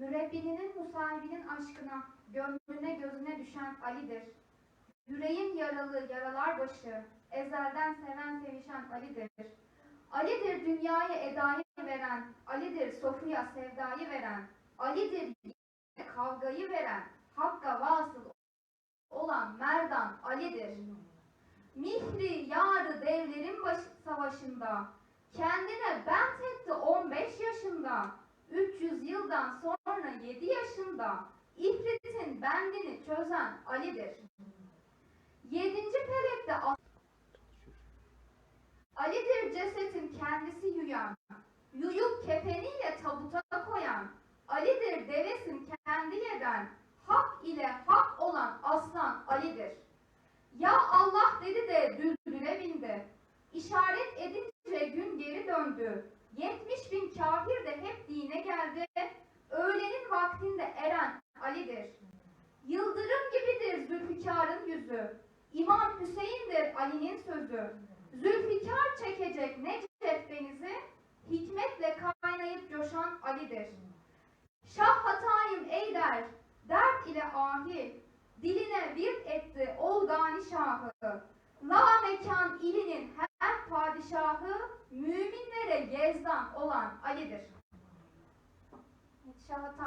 Mürebbinin musahibinin aşkına, gönlüne gözüne düşen Ali'dir. Yüreğin yaralı yaralar başı, ezelden seven sevişen Ali'dir. Ali'dir dünyaya edayı veren, Ali'dir sofraya sevdayı veren, Ali'dir kavgayı veren, Hakka vasıl olan Merdan Ali'dir. Mihri yarı devlerin baş, savaşında, kendine bent etti 15 yaşında, 300 yıldan sonra 7 yaşında, İfrit'in bendini çözen Ali'dir. Yedinci pelekte A- Ali'dir cesetin kendisi yüyen, yuyup kefeniyle tabuta koyan, Ali'dir devesin kendi yeden, hak ile hak olan aslan Ali'dir. Ya Allah dedi de düldüle bindi. İşaret edince gün geri döndü. Yetmiş bin kafir de hep dine geldi. Hünkâr'ın yüzü. İmam Hüseyin'dir Ali'nin sözü. Zülfikar çekecek ne cephenizi, hikmetle kaynayıp coşan Ali'dir. Şah hatayım ey der, dert ile ahi, diline virt etti ol gani şahı. La mekan ilinin her padişahı, müminlere gezdan olan Ali'dir. Şah.